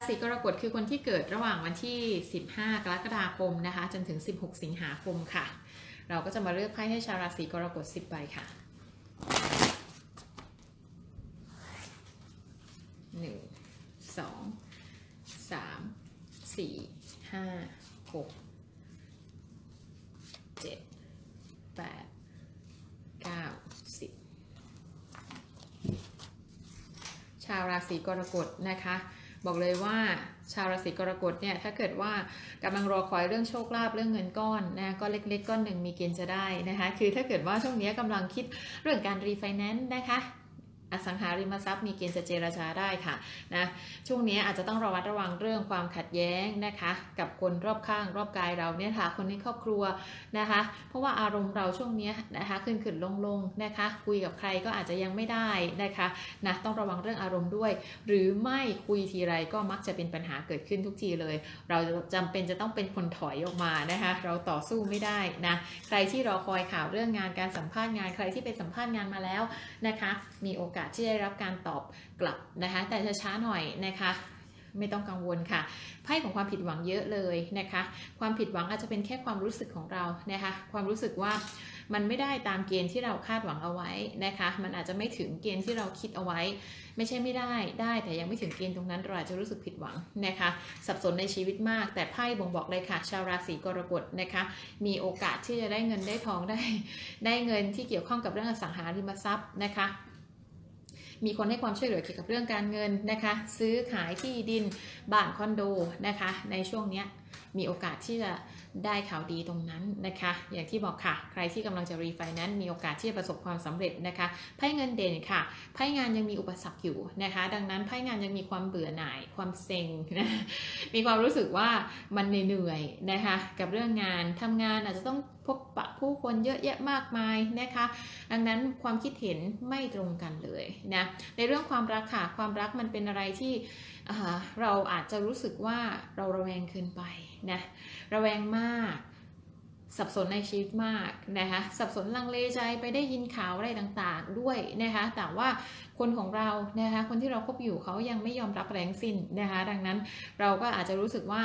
ราศีกรกฎคือคนที่เกิดระหว่างวันที่ 15 กรกฎาคมนะคะ จนถึง 16 สิงหาคมค่ะ เราก็จะมาเลือกไพ่ให้ชาวราศีกรกฎ 10 ใบค่ะหนึ่งสองสามสี่ห้าหกเจ็ดแปดเก้าสิบชาวราศีกรกฎนะคะ บอกเลยว่าชาวราศีกรกฎเนี่ยถ้าเกิดว่ากำลังรอคอยเรื่องโชคลาภเรื่องเงินก้อนนะก็เล็กๆก้อนหนึ่งมีเกณฑ์จะได้นะคะ คือถ้าเกิดว่าช่วงนี้กำลังคิดเรื่องการรีไฟแนนซ์นะคะ อสังหาริมทรัพย์มีเกณฑ์จะเจรจาได้ค่ะนะช่วงนี้อาจจะต้องระวัดระวังเรื่องความขัดแย้งนะคะ กับคนรอบข้างรอบกายเราเนี่ยค่ะคนในครอบครัวนะคะ เพราะว่าอารมณ์เราช่วงนี้นะคะขึ้นขึ้นลงลงนะคะ คุยกับใครก็อาจจะยังไม่ได้นะคะนะต้องระวังเรื่องอารมณ์ด้วย หรือไม่คุยทีไรก็มักจะเป็นปัญหาเกิดขึ้นทุกทีเลย เราจำเป็นจะต้องเป็นคนถอยออกมานะคะ เราต่อสู้ไม่ได้นะใครที่รอคอยข่าวเรื่องงานการสัมภาษณ์งานใครที่ไปสัมภาษณ์งานมาแล้วนะคะ มีโอกาสที่ได้รับการตอบกลับนะคะ แต่ช้าๆหน่อยนะคะไม่ต้องกังวลค่ะ ไพ่ของความผิดหวังเยอะเลยนะคะ ความผิดหวังอาจจะเป็นแค่ความรู้สึกของเรานะคะ ความรู้สึกว่ามันไม่ได้ตามเกณฑ์ที่เราคาดหวังเอาไว้นะคะ มันอาจจะไม่ถึงเกณฑ์ที่เราคิดเอาไว้ ไม่ใช่ไม่ได้ ได้แต่ยังไม่ถึงเกณฑ์ตรงนั้นเราอาจจะรู้สึกผิดหวังนะคะ สับสนในชีวิตมาก แต่ไพ่บ่งบอกเลยค่ะ ชาวราศีกรกฎนะคะ มีโอกาสที่จะได้เงินได้ทองได้ ได้เงินที่เกี่ยวข้องกับเรื่องอสังหาริมทรัพย์นะคะ มีคนให้ความช่วยเหลือเกี่ยวกับเรื่องการเงินนะคะ ซื้อขายที่ดินบ้านคอนโดนะคะ ในช่วงเนี้ยมีโอกาสที่จะได้ข่าวดีตรงนั้นนะคะ อย่างที่บอกค่ะ ใครที่กำลังจะรีไฟแนนซ์มีโอกาสที่จะประสบความสำเร็จนะคะไพ่เงินเด่นค่ะไพ่งานยังมีอุปสรรคอยู่นะคะ ดังนั้นไพ่งานยังมีความเบื่อหน่ายความเซ็งนะมีความรู้สึกว่ามันเหนื่อยนะคะ กับเรื่องงานทำงานอาจจะต้อง พบปะผู้คนเยอะแยะมากมายนะคะ ดังนั้นความคิดเห็นไม่ตรงกันเลยนะ ในเรื่องความรักค่ะ ความรักมันเป็นอะไรที่เราอาจจะรู้สึกว่าเราระแวงเกินไปนะ ระแวงมากสับสนในชีวิตมากนะคะสับสนลังเลใจไปได้ยินข่าวอะไรต่างๆด้วยนะคะแต่ว่าคนของเรานะคะคนที่เราคบอยู่เขายังไม่ยอมรับแรงสิ้นนะคะดังนั้นเราก็อาจจะรู้สึกว่า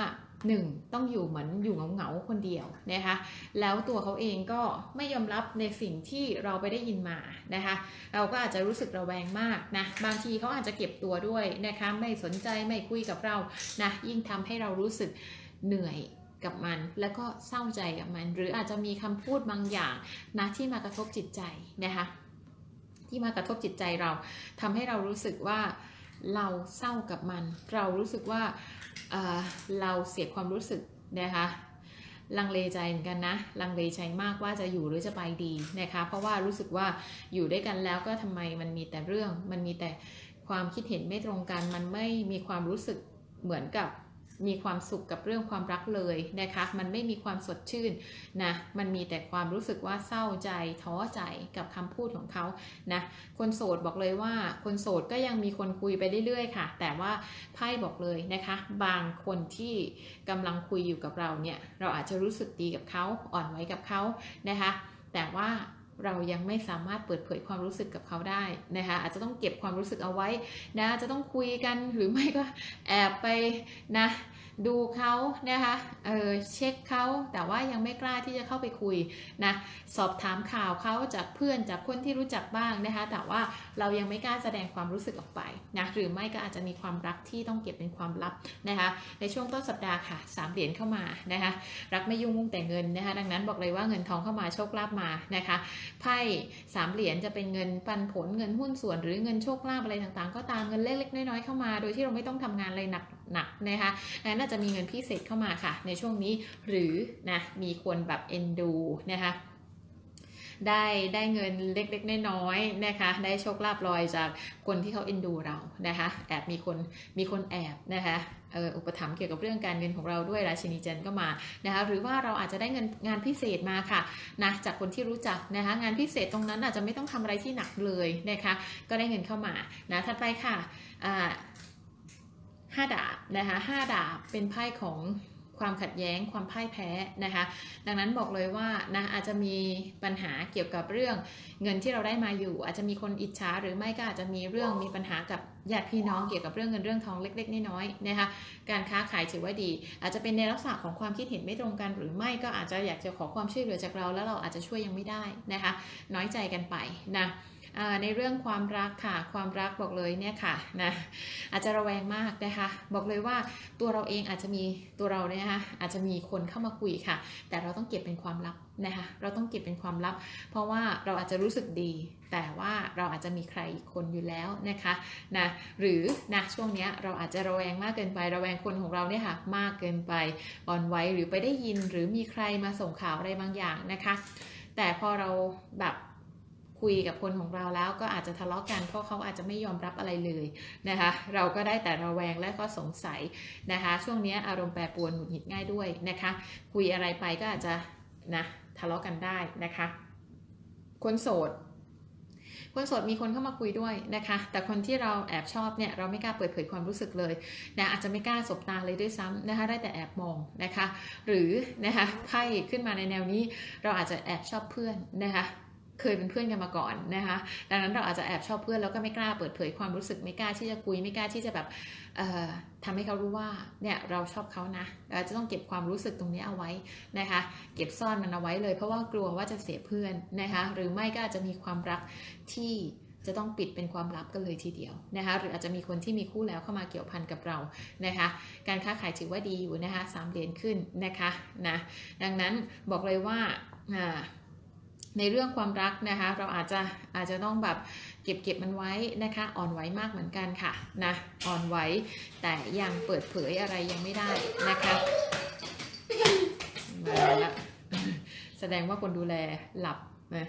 หนึ่งต้องอยู่เหมือนอยู่เหงาๆคนเดียวนะคะแล้วตัวเขาเองก็ไม่ยอมรับในสิ่งที่เราไปได้ยินมานะคะเราก็อาจจะรู้สึกระแวงมากนะบางทีเขาอาจจะเก็บตัวด้วยนะคะไม่สนใจไม่คุยกับเรานะยิ่งทำให้เรารู้สึกเหนื่อยกับมันแล้วก็เศร้าใจกับมัน หรืออาจจะมีคำพูดบางอย่างนะที่มากระทบจิตใจนะคะที่มากระทบจิตใจเราทำให้เรารู้สึกว่า เราเศร้ากับมัน เรารู้สึกว่าเเราเสียความรู้สึกนะคะลังเลใจเหมือนกันนะลังเลใจมากว่าจะอยู่หรือจะไปดีนะคะเพราะว่ารู้สึกว่าอยู่ด้วยกันแล้วก็ทำไมมันมีแต่เรื่อง มันมีแต่ความคิดเห็นไม่ตรงกัน มันไม่มีความรู้สึกเหมือนกับ มีความสุขกับเรื่องความรักเลยนะคะ มันไม่มีความสดชื่นนะ มันมีแต่ความรู้สึกว่าเศร้าใจท้อใจกับคำพูดของเขานะ คนโสดบอกเลยว่า คนโสดก็ยังมีคนคุยไปเรื่อยๆค่ะ แต่ว่าไพ่บอกเลยนะคะ บางคนที่กำลังคุยอยู่กับเราเนี่ย เราอาจจะรู้สึกดีกับเขาอ่อนไหวกับเขานะคะ แต่ว่าเรายังไม่สามารถเปิดเผยความรู้สึกกับเขาได้นะคะอาจจะต้องเก็บความรู้สึกเอาไว้นะจะต้องคุยกันหรือไม่ก็แอบไปนะ ดูเขานะคะเออเช็คเขาแต่ว่ายังไม่กล้าที่จะเข้าไปคุยนะสอบถามข่าวเขาจากเพื่อนจากคนที่รู้จักบ้างนะคะ แต่ว่าเรายังไม่กล้าแสดงความรู้สึกออกไปนะหรือไม่ก็อาจจะมีความรักที่ต้องเก็บเป็นความลับนะคะ ในช่วงต้นสัปดาห์ค่ะสามเหรียญเข้ามานะคะรักไม่ยุ่งมุ่งแต่เงินนะคะ ดังนั้นบอกเลยว่าเงินทองเข้ามาโชคลาภมานะคะไพ่สามเหรียญจะเป็นเงินปันผลเงินหุ้นส่วน หรือเงินโชคลาภอะไรต่างๆ ก็ตามเงินเล็กๆน้อยๆเข้ามา โดยที่เราไม่ต้องทำงานอะไรหนัก ๆนะคะนั้นจะมีเงินพิเศษเข้ามาค่ะ ในช่วงนี้หรือนะมีคนแบบเอ็นดูนะคะได้ได้เงินเล็กๆน้อยๆนะคะ ได้โชคลาภลอยจากคนที่เขาเอ็นดูเรานะคะ แอบมีคนมีคนแอบนะคะเอออุปถัมภ์เกี่ยวกับเรื่องการเงินของเราด้วยราชินีจันก็มานะคะหรือว่าเราอาจจะได้เงินงานพิเศษมาค่ะนะจากคนที่รู้จักนะคะงานพิเศษตรงนั้นอาจจะไม่ต้องทำอะไรที่หนักเลยนะคะก็ได้เงินเข้ามานะถัดไปค่ะอ่า ห้าดาบนะคะห้าดาบเป็นไพ่ของความขัดแย้งความพ่ายแพ้นะคะ ดังนั้นบอกเลยว่านะอาจจะมีปัญหาเกี่ยวกับเรื่องเงินที่เราได้มาอยู่ อาจจะมีคนอิจฉาหรือไม่ก็อาจจะมีเรื่องมีปัญหากับญาติพี่น้องเกี่ยวกับเรื่องเงินเรื่องทองเล็ก ๆน้อยๆนะคะการค้าขายถือว่าดี อาจจะเป็นในลักษณะของความคิดเห็นไม่ตรงกัน หรือไม่ก็อาจจะอยากจะขอความช่วยเหลือจากเรา แล้วเราอาจจะช่วยยังไม่ได้นะคะน้อยใจกันไปนะ ในเรื่องความรักค่ะ ความรักบอกเลยเนี่ยค่ะนะอาจจะระแวงมากนะคะ บอกเลยว่าตัวเราเองอาจจะมีตัวเราเนี่ยนะคะอาจจะมีคนเข้ามาคุยค่ะ แต่เราต้องเก็บเป็นความลับนะคะเราต้องเก็บเป็นความลับ เพราะว่าเราอาจจะรู้สึกดี แต่ว่าเราอาจจะมีใครอีกคนอยู่แล้วนะคะนะหรือนะช่วงเนี้ยเราอาจจะระแวงมากเกินไประแวงคนของเราเนี่ยค่ะมากเกินไปอ่อนไหวหรือไปได้ยินหรือมีใครมาส่งข่าวอะไรบางอย่างนะคะ แต่พอเราแบบ คุยกับคนของเราแล้วก็อาจจะทะเลาะกันเพราะเขาอาจจะไม่ยอมรับอะไรเลยนะคะ เราก็ได้แต่ระแวงและก็สงสัยนะคะ ช่วงนี้อารมณ์แปรปรวนหงุดหงิดง่ายด้วยนะคะ คุยอะไรไปก็อาจจะนะทะเลาะกันได้นะคะ คนโสดคนโสดมีคนเข้ามาคุยด้วยนะคะ แต่คนที่เราแอบชอบเนี่ยเราไม่กล้าเปิดเผยความรู้สึกเลยนะอาจจะไม่กล้าสบตาเลยด้วยซ้ำนะคะ ได้แต่แอบมองนะคะ หรือนะคะไพ่ขึ้นมาในแนวนี้ เราอาจจะแอบชอบเพื่อนนะคะ เคยเป็นเพื่อนกันมาก่อนนะคะดังนั้นเราอาจจะแอบชอบเพื่อนแล้วก็ไม่กล้าเปิดเผยความรู้สึกไม่กล้าที่จะคุยไม่กล้าที่จะแบบเอ่อทำให้เขารู้ว่าเนี่ยเราชอบเขานะเราจะต้องเก็บความรู้สึกตรงนี้เอาไว้นะคะ เก็บซ่อนมันเอาไว้เลย เพราะว่ากลัวว่าจะเสียเพื่อนนะคะหรือไม่ก็อาจจะมีความรักที่จะต้องปิดเป็นความลับกันเลยทีเดียวนะคะหรืออาจจะมีคนที่มีคู่แล้วเข้ามาเกี่ยวพันกับเรานะคะการค้าขายถือว่าดีอยู่นะคะสามเหรียญขึ้นนะคะนะดังนั้นบอกเลยว่าอ่า ในเรื่องความรักนะคะ เราอาจจะอาจจะต้องแบบเก็บเก็บมันไว้นะคะ อ่อนไหวมากเหมือนกันค่ะนะอ่อนไหวแต่ยังเปิดเผยอะไรยังไม่ได้นะคะมาและแสดงว่าคนดูแลหลับนะ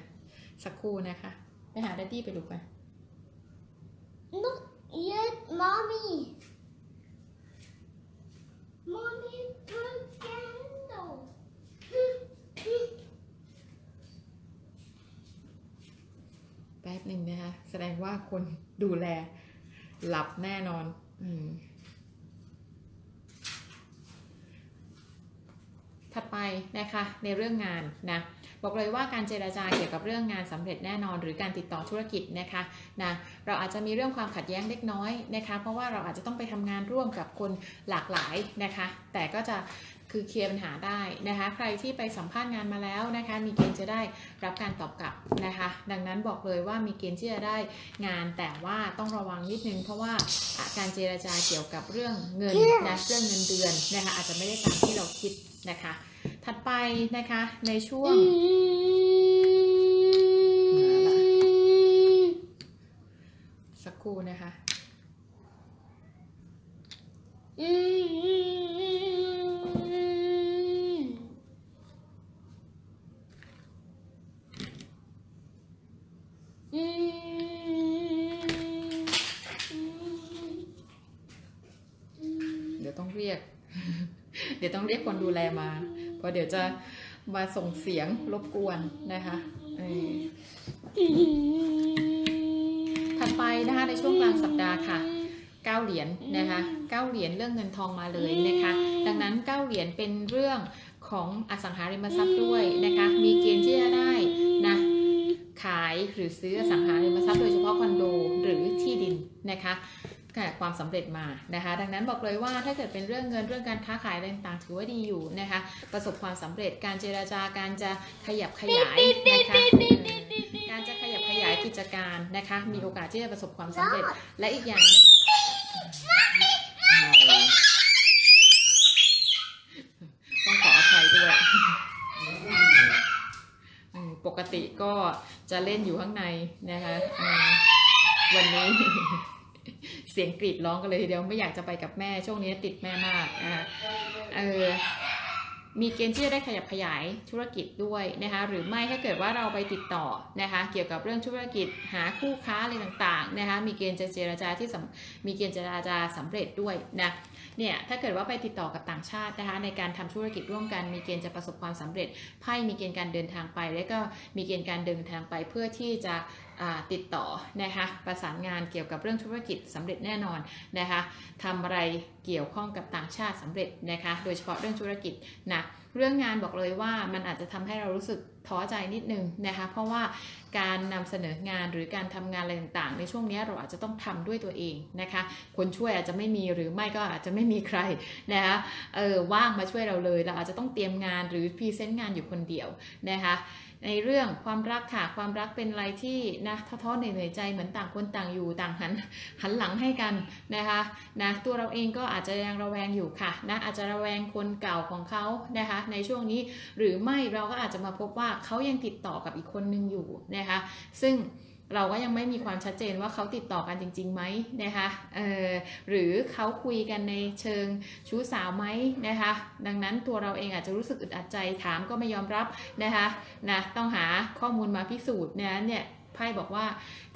สักครู่นะคะ ไปหาแดดดี้ไปลูกไป Not yet, mommy. Mommy, put candle. แป๊บหนึ่งนะคะ แสดงว่าคนดูแลหลับแน่นอนอืถัดไปนะคะในเรื่องงานนะบอกเลยว่าการเจราจาเกี่ยวกับเรื่องงานสำเร็จแน่นอน หรือการติดต่อธุรกิจนะคะนะเราอาจจะมีเรื่องความขัดแย้งเล็กน้อยนะคะ เพราะว่าเราอาจจะต้องไปทำงานร่วมกับคนหลากหลายนะคะ แต่ก็จะ คือเคลียร์ปัญหาได้นะคะ ใครที่ไปสัมภาษณ์งานมาแล้วนะคะ มีเกณฑ์จะได้รับการตอบกลับนะคะ ดังนั้นบอกเลยว่ามีเกณฑ์ที่จะได้งานแต่ว่าต้องระวังนิดนึง เพราะว่าอะการเจราจาเกี่ยวกับเรื่องเงินนะเรื่องเงินเดือนนะคะ อาจจะไม่ได้ตามที่เราคิดนะคะ ถัดไปนะคะในช่วงสักครู่นะคะ เดี๋ยวต้องเรียก เดี๋ยวต้องเรียกคนดูแลมา เพราะเดี๋ยวจะมาส่งเสียงรบกวนนะคะถัดไปนะคะในช่วงกลางสัปดาห์ค่ะเก้าเหรียญนะคะเก้าเหรียญเรื่องเงินทองมาเลยนะคะ ดังนั้นเก้าเหรียญเป็นเรื่องของอสังหาริมทรัพย์ด้วยนะคะ มีเกณฑ์ที่จะได้นะขายหรือซื้ออสังหาริมทรัพย์โดยเฉพาะคอนโดหรือที่ดินนะคะ ค่ะความสำเร็จมานะคะ ดังนั้นบอกเลยว่าถ้าเกิดเป็นเรื่องเงินเรื่องการค้าขายอะไรต่างถือว่าดีอยู่นะคะ ประสบความสำเร็จการเจราจาการจะขยับขยายนะคะการจะขยับขยายกิจการนะคะ มีโอกาสที่จะประสบความสำเร็จและอีกอย่างต้องขออภัยด้วยปกติก็จะเล่นอยู่ข้างในนะคะวันนี้ เสียงกรีดร้องกันเลยทีเดียวไม่อยากจะไปกับแม่ช่วงนี้ติดแม่มากอ่าเออมีเกณฑ์ที่จะได้ขยับขยายธุรกิจด้วยนะคะหรือไม่ถ้าเกิดว่าเราไปติดต่อนะคะเกี่ยวกับเรื่องธุรกิจหาคู่ค้าอะไรต่างๆนะคะมีเกณฑ์จะเจรจาที่มีเกณฑ์เจรจาสำเร็จด้วยนะเนี่ยถ้าเกิดว่าไปติดต่อกับต่างชาตินะคะในการทำธุรกิจร่วมกันมีเกณฑ์จะประสบความสำเร็จไพ่มีเกณฑ์การเดินทางไป และก็มีเกณฑ์การเดินทางไปเพื่อที่จะติดต่อนะคะประสานงานเกี่ยวกับเรื่องธุรกิจสำเร็จแน่นอนนะคะทำอะไรเกี่ยวข้องกับต่างชาติสำเร็จนะคะโดยเฉพาะเรื่องธุรกิจนะเรื่องงานบอกเลยว่ามันอาจจะทำให้เรารู้สึก ท้อใจนิดนึงนะคะเพราะว่าการนำเสนองานหรือการทำงานอะไรต่างๆ ในช่วงนี้เราอาจจะต้องทำด้วยตัวเองนะคะคนช่วยอาจจะไม่มีหรือไม่ก็อาจจะไม่มีใครนะคะเออว่างมาช่วยเราเลยเราอาจจะต้องเตรียมงานหรือพรีเซนต์งานอยู่คนเดียวนะคะในเรื่องความรักค่ะความรักเป็นอะไรที่นะท้อๆเหนื่อยๆใจเหมือนต่างคนต่างอยู่ต่างหันหันหลังให้กันนะคะนะตัวเราเองก็อาจจะยังระแวงอยู่ค่ะนะอาจจะระแวงคนเก่าของเขานะคะในช่วงนี้หรือไม่เราก็อาจจะมาพบว่าเขายังติดต่อกับอีกคนนึงอยู่นะคะซึ่งเราก็ยังไม่มีความชัดเจนว่าเขาติดต่อกันจริงๆไหมนะคะเออหรือเขาคุยกันในเชิงชู้สาวไหมนะคะ ดังนั้นตัวเราเองอาจจะรู้สึกอึดอัดใจถามก็ไม่ยอมรับนะคะนะต้องหาข้อมูลมาพิสูจน์นะเนี่ยไพ่บอกว่า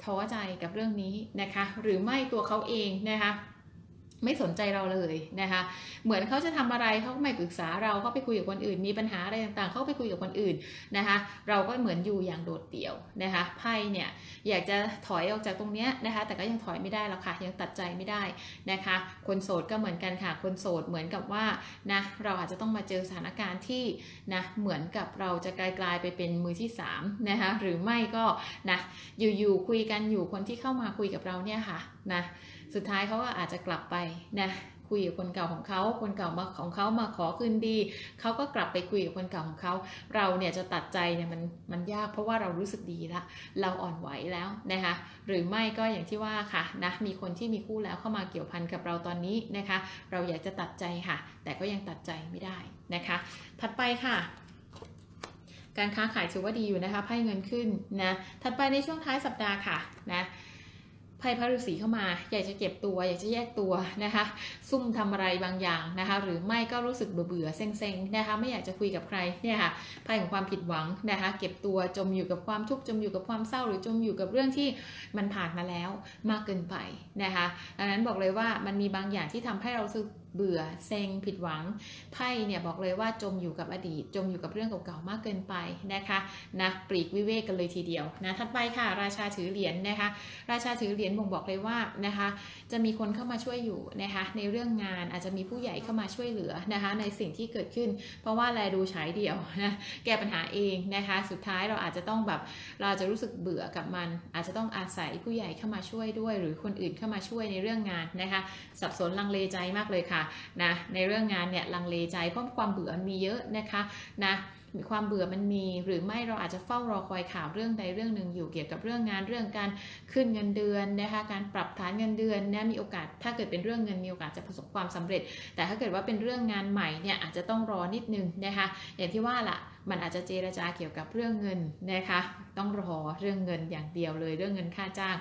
ท้อใจกับเรื่องนี้นะคะ หรือไม่ตัวเขาเองนะคะ ไม่สนใจเราเลยนะคะ เหมือนเขาจะทำอะไรเขาก็ไม่ปรึกษาเราเขาไปคุยกับคนอื่น มีปัญหาอะไรต่างๆเขาไปคุยกับคนอื่นนะคะ เราก็เหมือนอยู่อย่างโดดเดี่ยวนะคะไพ่เนี่ยอยากจะถอยออกจากตรงเนี้ยนะคะ แต่ก็ยังถอยไม่ได้หรอกค่ะยังตัดใจไม่ได้นะคะ คนโสดก็เหมือนกันค่ะ คนโสดเหมือนกับว่านะเราอาจจะต้องมาเจอสถานการณ์ที่นะเหมือนกับเราจะกลายๆไปเป็นมือที่สามนะคะหรือไม่ก็นะอยู่ๆคุยกันอยู่คนที่เข้ามาคุยกับเราเนี่ยค่ะนะ สุดท้ายเขาก็อาจจะกลับไปนะคุยกับคนเก่าของเขา คนเก่ามาของเขามาขอคืนดี เขาก็กลับไปคุยกับคนเก่าของเขา เราเนี่ยจะตัดใจเนี่ยมันมันยากเพราะว่าเรารู้สึกดีละ เราอ่อนไหวแล้วนะคะ หรือไม่ก็อย่างที่ว่าค่ะนะ มีคนที่มีคู่แล้วเข้ามาเกี่ยวพันกับเราตอนนี้นะคะ เราอยากจะตัดใจค่ะ แต่ก็ยังตัดใจไม่ได้นะคะ ถัดไปค่ะการค้าขายถือว่าดีอยู่นะคะไพ่เงินขึ้นนะ ถัดไปในช่วงท้ายสัปดาห์ค่ะนะ ไพ่พระฤาษีเข้ามา อยากจะเก็บตัว อยากจะแยกตัวนะคะ ซุ่มทำอะไรบางอย่างนะคะ หรือไม่ก็รู้สึกเบื่อๆเซ็งๆนะคะ ไม่อยากจะคุยกับใครเนี่ยค่ะไพ่ของความผิดหวังนะคะ เก็บตัวจมอยู่กับความทุกข์จมอยู่กับความเศร้า หรือจมอยู่กับเรื่องที่มันผ่านมาแล้วมากเกินไปนะคะดังนั้นบอกเลยว่ามันมีบางอย่างที่ทำให้เราสึก เบื่อเซ็งผิดหวังไพ่เนี่ยบอกเลยว่าจมอยู่กับอดีต จมอยู่กับเรื่องเก่าๆมากเกินไปนะคะนะปลีกวิเวกกันเลยทีเดียวนะถัดไปค่ะ ราชาถือเหรียญนะคะ ราชาถือเหรียญบ่งบอกเลยว่านะคะ จะมีคนเข้ามาช่วยอยู่นะคะในเรื่องงานอาจจะมีผู้ใหญ่เข้ามาช่วยเหลือนะคะ ในสิ่งที่เกิดขึ้น เพราะว่าแลดูฉายเดียวนะแก้ปัญหาเองนะคะ สุดท้ายเราอาจจะต้องแบบเราจะรู้สึกเบื่อกับมัน อาจจะต้องอาศัยผู้ใหญ่เข้ามาช่วยด้วย หรือคนอื่นเข้ามาช่วยในเรื่องงานนะคะ สับสนลังเลใจมากเลยค่ะนะในเรื่องงานเนี่ยลังเลใจเพราะความเบื่อมีเยอะนะคะนะมีความเบื่อมันมีหรือไม่เราอาจจะเฝ้ารอคอยข่าวเรื่องใดเรื่องหนึ่งอยู่เกี่ยวกับเรื่องงานเรื่องการขึ้นเงินเดือนนะคะการปรับฐานเงินเดือนนะมีโอกาสถ้าเกิดเป็นเรื่องเงินมีโอกาสจะประสบความสำเร็จ แต่ถ้าเกิดว่าเป็นเรื่องงานใหม่เนี่ยอาจจะต้องรอนิดนึงนะคะอย่างที่ว่าล่ะ มันอาจจะเจรจาเกี่ยวกับเรื่องเงินนะคะ ต้องรอเรื่องเงินอย่างเดียวเลยเรื่องเงินค่าจ้าง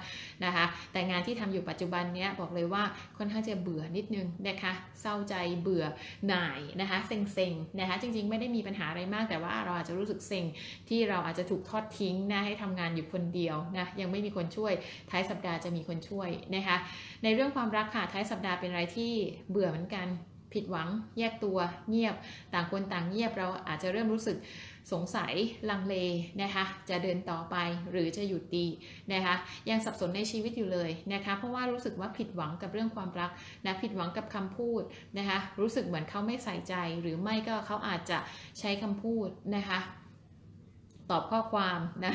นะคะ แต่งานที่ทำอยู่ปัจจุบันเนี้ยบอกเลยว่าค่อนข้างจะเบื่อนิดนึงนะคะ เศร้าใจเบื่อหน่ายนะคะเซ็งๆนะคะ จริงๆ ไม่ได้มีปัญหาอะไรมาก แต่ว่าเราอาจจะรู้สึกเซ็งที่เราอาจจะถูกทอดทิ้งนะให้ทำงานอยู่คนเดียวนะยังไม่มีคนช่วยท้ายสัปดาห์จะมีคนช่วยนะคะ ในเรื่องความรักค่ะท้ายสัปดาห์เป็นอะไรที่เบื่อเหมือนกัน ผิดหวังแยกตัวเงียบ ต่างคนต่างเงียบเราอาจจะเริ่มรู้สึกสงสัยลังเลนะคะจะเดินต่อไปหรือจะหยุดดีนะคะยังสับสนในชีวิตอยู่เลยนะคะเพราะว่ารู้สึกว่าผิดหวังกับเรื่องความรักนะผิดหวังกับคำพูดนะคะรู้สึกเหมือนเขาไม่ใส่ใจหรือไม่ก็เขาอาจจะใช้คำพูดนะคะ ตอบข้อความนะ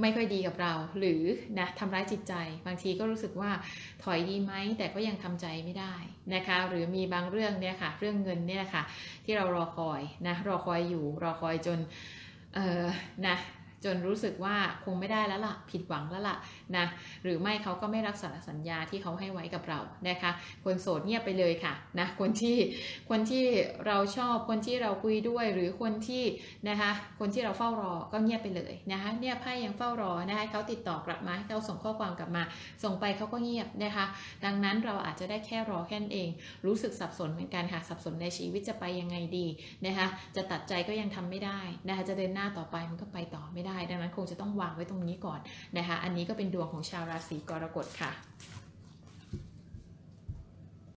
ไม่ค่อยดีกับเรา หรือนะทำร้ายจิตใจ บางทีก็รู้สึกว่าถอยดีไหมแต่ก็ยังทำใจไม่ได้นะคะ หรือมีบางเรื่องเนี่ยค่ะ เรื่องเงินเนี่ยค่ะที่เรารอคอยนะรอคอยอยู่รอคอยจนเออนะ จนรู้สึกว่าคงไม่ได้แล้วล่ะ ผิดหวังแล้วล่ะนะหรือไม่เขาก็ไม่รักษาสัญญาที่เขาให้ไว้กับเรานะคะ คนโสดเงียบไปเลยค่ะนะคนที่คนที่เราชอบคนที่เราคุยด้วยหรือคนที่นะคะคนที่เราเฝ้ารอก็เงียบไปเลยนะคะเนี่ยไพ่ยังเฝ้ารอนะคะเขาติดต่อกลับมาให้เขาส่งข้อความกลับมา ส่งไปเขาก็เงียบนะคะ ดังนั้นเราอาจจะได้แค่รอแค่นั้นเอง รู้สึกสับสนเหมือนกันค่ะสับสนในชีวิตจะไปยังไงดีนะคะจะตัดใจก็ยังทำไม่ได้นะคะจะเดินหน้าต่อไปมันก็ไปต่อไม่ได้ได้ ดังนั้นคงจะต้องวางไว้ตรงนี้ก่อนนะคะ อันนี้ก็เป็นดวงของชาวราศีกรกฎค่ะ